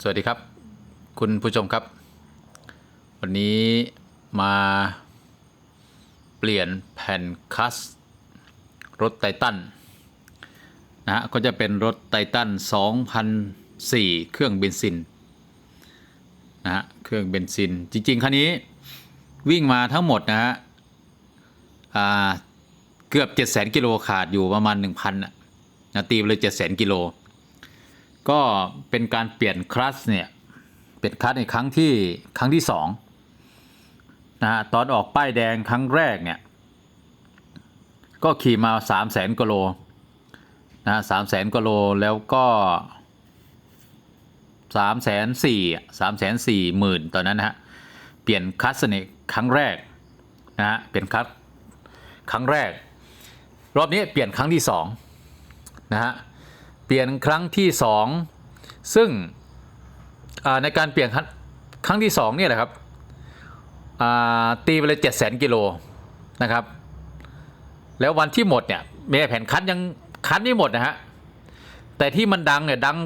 สวัสดีครับ คุณผู้ชมครับ วันนี้มาเปลี่ยนแผ่นคัส รถไททันนะฮะก็จะเป็นรถไททัน2004 เครื่องเบนซินนะฮะเครื่องเบนซิน จริง ๆ คันนี้วิ่งมาทั้งหมดนะฮะเกือบ 700,000 กิโลขาดอยู่ประมาณ 1,000นะตีไปเลย 700,000 กิโล ก็เป็นการเปลี่ยนคลัสเนี่ยเปลี่ยนคลัสในครั้งที่ครั้งที่สองนะฮะตอนออกป้ายแดงครั้งแรกเนี่ยก็ขี่มา 3 0 0แสนกว่าโลนะฮะสามแสนกว่าโลแล้วก็สามแสนสี่สามแสนสี่หมื่นตอนนั้นนะฮะเปลี่ยนคลัสในครั้งแรกนะฮะเปลี่ยนคลัสครั้งแรก รอบนี้เปลี่ยนครั้งที่สองนะฮะ เปลี่ยนครั้งที่ 2 ซึ่งในการเปลี่ยนครั้งครั้งที่2เนี่ยแหละครับตีไปเลยเจ็ดแสนกิโลนะครับ แล้ววันที่หมดเนี่ยเมแผ่นคันยังคันไม่หมดนะฮะแต่ที่มันดังเนี่ยดัง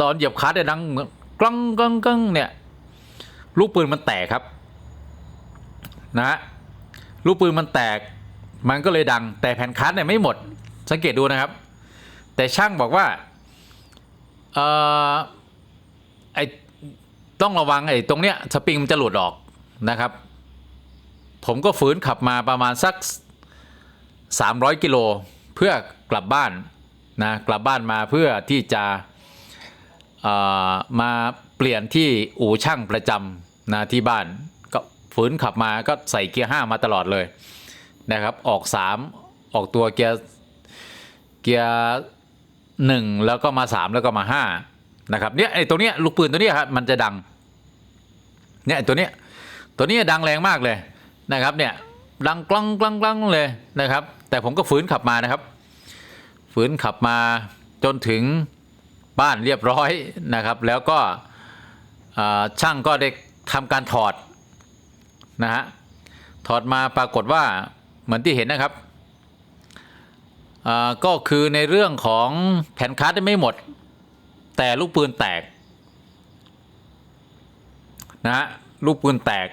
ตอนเหยียบคันเนี่ยดังเหมือนกลังกลังกลังเนี่ยลูกปืนมันแตกครับนะฮะลูกปืนมันแตกมันก็เลยดัง แต่แผ่นคันเนี่ยไม่หมดสังเกตดูนะครับ แต่ช่างบอกว่าเออไอต้องระวังไอ้ตรงเนี้ยสปริงมันจะหลุดออกนะครับ ผมก็ฝืนขับมาประมาณสัก 300 กิโลเพื่อกลับบ้านนะกลับบ้านมาเพื่อที่จะมาเปลี่ยนที่อู่ช่างประจำนะที่บ้าน ก็ฝืนขับมาก็ใส่เกียร์5มาตลอดเลยนะครับ ออก 3 ออกตัวเกียร์เกียร์ หนึ่งแล้วก็มาสามแล้วก็มาห้านะครับเนี่ยไอ้ตัวเนี้ยลูกปืนตัวเนี้ยครับมันจะดังเนี่ยตัวเนี้ยตัวเนี้ยดังแรงมากเลยนะครับเนี่ยดังกลังกลังกลังเลยนะครับ แต่ผมก็ฝืนขับมานะครับ ฝืนขับมาจนถึงบ้านเรียบร้อยนะครับ แล้วก็ช่างก็ได้ทำการถอดนะฮะถอดมาปรากฏว่าเหมือนที่เห็นนะครับ ก็คือในเรื่องของแผ่นคัสไม่หมด แต่ลูกปืนแตกนะฮะลูกปืนแตก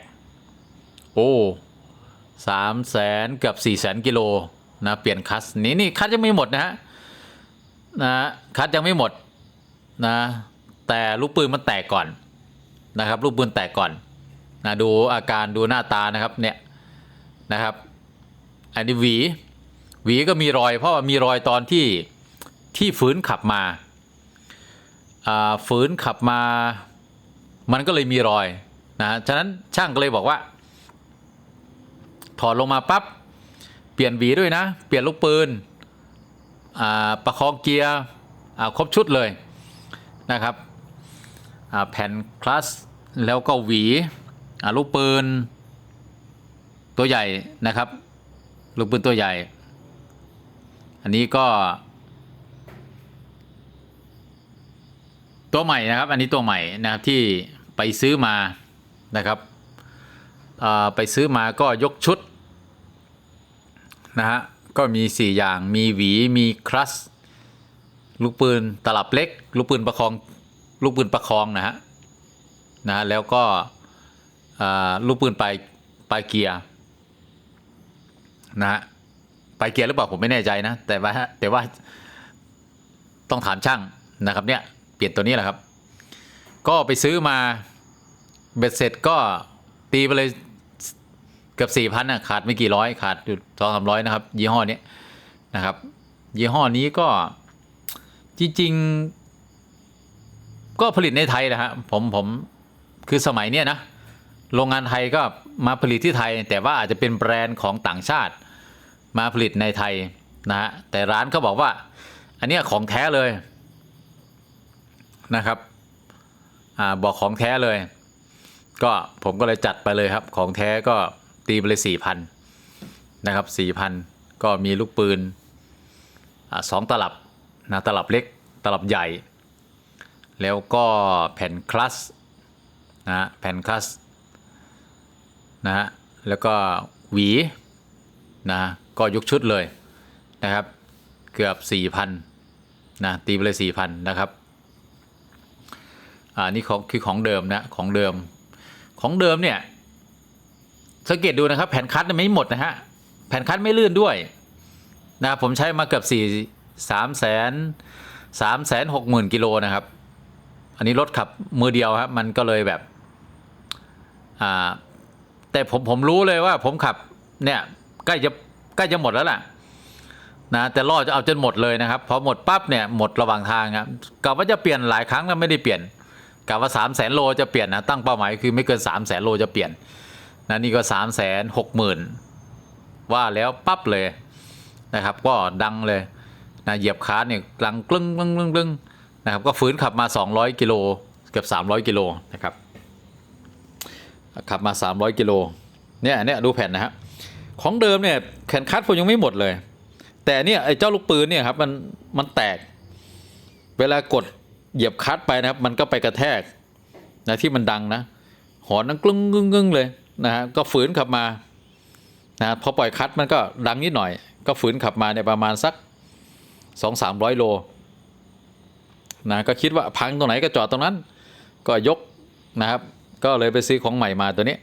โอ้สามแสนเกือบสี่แสนกิโลนะเปลี่ยนคัสนี่นี่คัสยังไม่หมดนะฮะนะคัสยังไม่หมดนะแต่ลูกปืนมันแตกก่อนนะครับ ลูกปืนแตกก่อนนะดูอาการดูหน้าตานะครับเนี่ยนะครับอันนี้หวี หวีก็มีรอยเพราะว่ามีรอยตอนที่ที่ฝืนขับมาฝืนขับมา มันก็เลยมีรอยนะฉะนั้นช่างก็เลยบอกว่า ถอดลงมาปั๊บเปลี่ยนหวีด้วยนะ เปลี่ยนลูกปืนประคองเกียร์ครบชุดเลยนะครับแผ่นคลัสแล้วก็หวีลูกปืนตัวใหญ่นะครับ ลูกปืนตัวใหญ่ อันนี้ก็ ตัวใหม่นะครับ อันนี้ตัวใหม่นะครับที่ไปซื้อมานะครับไปซื้อมาก็ยกชุดนะฮะก็มี 4 อย่างมีหวีมีคลัสลูกปืนตลับเล็ก ลูกปืนประคองลูกปืนประคองนะฮะนะฮะแล้วก็ลูกปืนปลายปลายเกียร์นะฮะ ไปเกียร์หรือเปล่าผมไม่แน่ใจนะ แต่ว่าแต่ว่าต้องถามช่างนะครับเนี่ยเปลี่ยนตัวนี้แหละครับ ก็ไปซื้อมาเบ็ดเสร็จก็ตีไปเลยเกือบสี่พันนะขาดไม่กี่ร้อยขาดอยู่สองสามร้อยนะครับ ยี่ห้อนี้นะครับ ยี่ห้อนี้ก็จริงๆ ก็ผลิตในไทยนะฮะผมผมคือสมัยเนี้ยนะโรงงานไทยก็มาผลิตที่ไทย แต่ว่าอาจจะเป็นแบรนด์ของต่างชาติ มาผลิตในไทยนะฮะแต่ร้านเขาบอกว่า อันเนี้ยของแท้เลยนะครับอ่าบอกของแท้เลย ก็ผมก็เลยจัดไปเลยครับ ของแท้ก็ตีไปเลยสี่พันนะครับสี่พันก็มีลูกปืนอ่าสองตลับนะตลับเล็กตลับใหญ่ แล้วก็แผ่นคลัสนะฮะแผ่นคลัสนะฮะแล้วก็หวีนะ ก็ยกชุดเลยนะครับ เกือบ 4,000นะตีไปเลย4,000นะครับอ่านี่ของคือของเดิมนะของเดิมของเดิมเนี่ยสังเกตดูนะครับ แผ่นคัดไม่หมดนะฮะแผ่นคัดไม่ลื่นด้วยนะผมใช้มาเกือบสี่สามแสนสามแสนหกหมื่นกิโลนะครับ อันนี้รถขับมือเดียวครับมันก็เลยแบบอ่าแต่ผมผมรู้เลยว่าผมขับเนี่ยใกล้จะ ใกล้จะหมดแล้วล่ะนะแต่ล่อจะเอาจนหมดเลยนะครับพอหมดปั๊บเนี่ยหมดระหว่างทางครับกะว่าจะเปลี่ยนหลายครั้งแล้วไม่ได้เปลี่ยนกะว่าสามแสนโลจะเปลี่ยนนะตั้งเป้าหมายคือไม่เกินสามแสนโลจะเปลี่ยนนะนี่ก็สามแสนหกหมื่นว่าแล้วปั๊บเลยนะครับ ก็ดังเลยนะเหยียบคาร์เนี่ยกลังกลึ้งกลึ้งกลึ้งกลึ้งนะครับก็ฝืนขับมา 200 กิโลเกือบ 300 กิโลนะครับขับมา 300 กิโลเนี่ยเนี่ยดูแผ่นนะฮะ ของเดิมเนี่ยแผ่นคัดผมยังไม่หมดเลย แต่เนี่ยไอ้เจ้าลูกปืนเนี่ยครับมันมันแตก เวลากดเหยียบคัดไปนะครับ มันก็ไปกระแทกนะที่มันดังนะ หอนนังกลึ้งกึ้งกึ้งเลยนะฮะก็ฝืนขับมานะพอปล่อยคัดมันก็ดังนิดหน่อย ก็ฝืนขับมาเนี่ยประมาณสักสองสามร้อยโลนะก็คิดว่าพังตรงไหนก็จอดตรงนั้น ก็ยกนะครับ ก็เลยไปซื้อของใหม่มาตัวนี้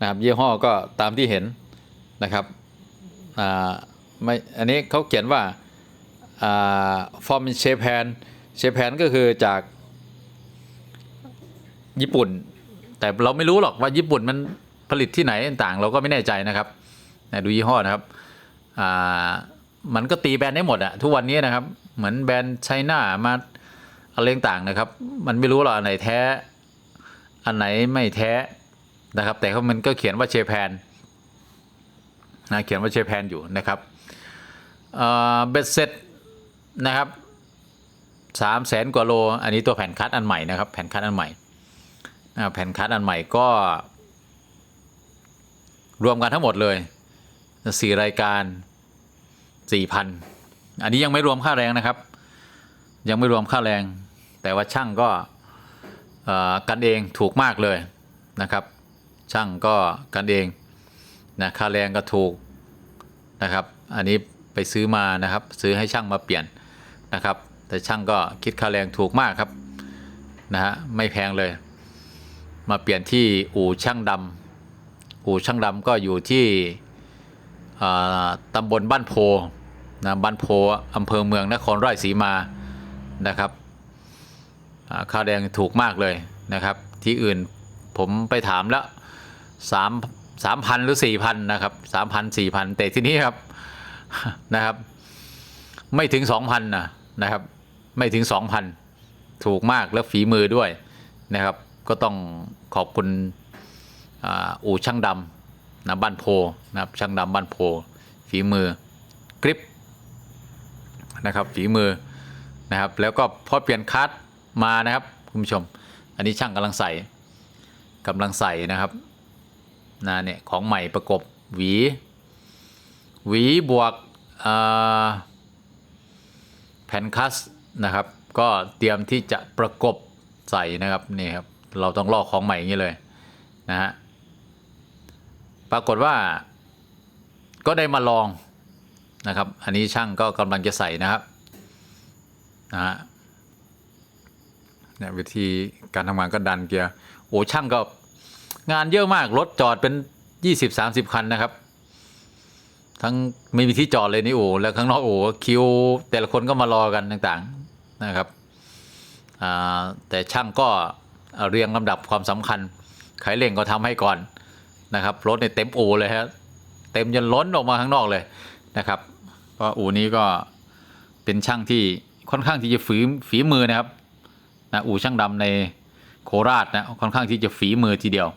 นะครับยี่ห้อก็ตามที่เห็น นะครับอ่าไม่อันนี้เขาเขียนว่าอ่า from Japan Japan ก็คือจากญี่ปุ่น แต่เราไม่รู้หรอกว่าญี่ปุ่นมันผลิตที่ไหนต่างเราก็ไม่แน่ใจนะครับดูยี่ห้อนะครับอ่ามันก็ตีแบรนด์ได้หมดอะทุกวันนี้นะครับ เหมือนแบรนด์ไชน่ามาอะไรต่างนะครับ มันไม่รู้หรอกอันไหนแท้ อันไหนไม่แท้นะครับ แต่เขามันก็เขียนว่าเชแพน นะเขียนว่าเชแพนอยู่นะครับเบ็ดเสร็จนะครับสามแสนกว่าโล อันนี้ตัวแผ่นคัดอันใหม่นะครับ แผ่นคัดอันใหม่นะแผ่นคัดอันใหม่ก็ รวมกันทั้งหมดเลยสี่รายการสี่พันอันนี้ยังไม่รวมค่าแรงนะครับ ยังไม่รวมค่าแรง แต่ว่าช่างก็กันเองถูกมากเลยนะครับ ช่างก็กันเอง นะค่าแรงก็ถูกนะครับ อันนี้ไปซื้อมานะครับ ซื้อให้ช่างมาเปลี่ยนนะครับ แต่ช่างก็คิดค่าแรงถูกมากครับนะฮะไม่แพงเลย มาเปลี่ยนที่อู่ช่างดำอู่ช่างดำก็อยู่ที่อ่อตำบลบ้านโพนะบ้านโพอำเภอเมืองนครราชสีมานะครับค่าแรงถูกมากเลยนะครับ ที่อื่นผมไปถามแล้วสาม สามพันหรือสี่พันนะครับสามพันสี่พันแต่ที่นี้ครับนะครับ ไม่ถึงสองพันนะนะครับ ไม่ถึงสองพันถูกมากแล้วฝีมือด้วยนะครับ ก็ต้องขอบคุณอ,อู่ช่างดำนะบ้านโพนะครับช่างดำบ้านโพ ฝีมือ กริปนะครับฝีมือนะครับ แล้วก็พอเปลี่ยนคัสมานะครับ คุณผู้ชม อันนี้ช่างกำลังใส่กำลังใส่นะครับ นะเนี่ยของใหม่ประกบหวี หวีบวกแผ่นคัสนะครับ ก็เตรียมที่จะประกบใส่นะครับนี่ครับเราต้องลอกของใหม่อย่างนี้เลยนะฮะปรากฏว่าก็ได้มาลองนะครับ อันนี้ช่างก็กำลังจะใส่นะครับนะฮะเนี่ยวิธีการทำงานก็ดันเกียร์โอ้ช่างก็ งานเยอะมากรถจอดเป็น20-30คันนะครับ ทั้งไม่มีที่จอดเลยนี่โอ้แล้วข้างนอกโอ้คิว แต่ละคนก็มารอกันต่างๆนะครับแต่ช่างก็เรียงลำดับความสำคัญใครเร่งก็ทำให้ก่อนนะครับรถในยเต็มอู่เลยฮะเต็มจนล้นออกมาข้างนอกเลยนะครับเพราะอู่นี้ก็เป็นช่างที่ค่อนข้างที่จะฝีฝีมือนะครับนะอู่ช่างดำในโคราชนะค่อนข้างที่จะฝีมือทีเดียว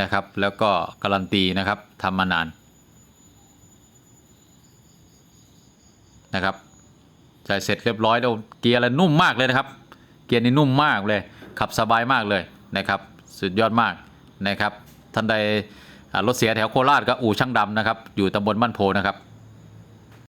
นะครับ แล้วก็การันตีนะครับทำมานานนะครับใส่เสร็จเรียบร้อยแล้วเกียร์อะไรนุ่มมากเลยนะครับ เกียร์นี่นุ่มมากเลย ขับสบายมากเลยนะครับ สุดยอดมากนะครับท่านใดรถเสียแถวโคราชก็อู่ช่างดำนะครับ อยู่ตำบลบ้านโพนะครับ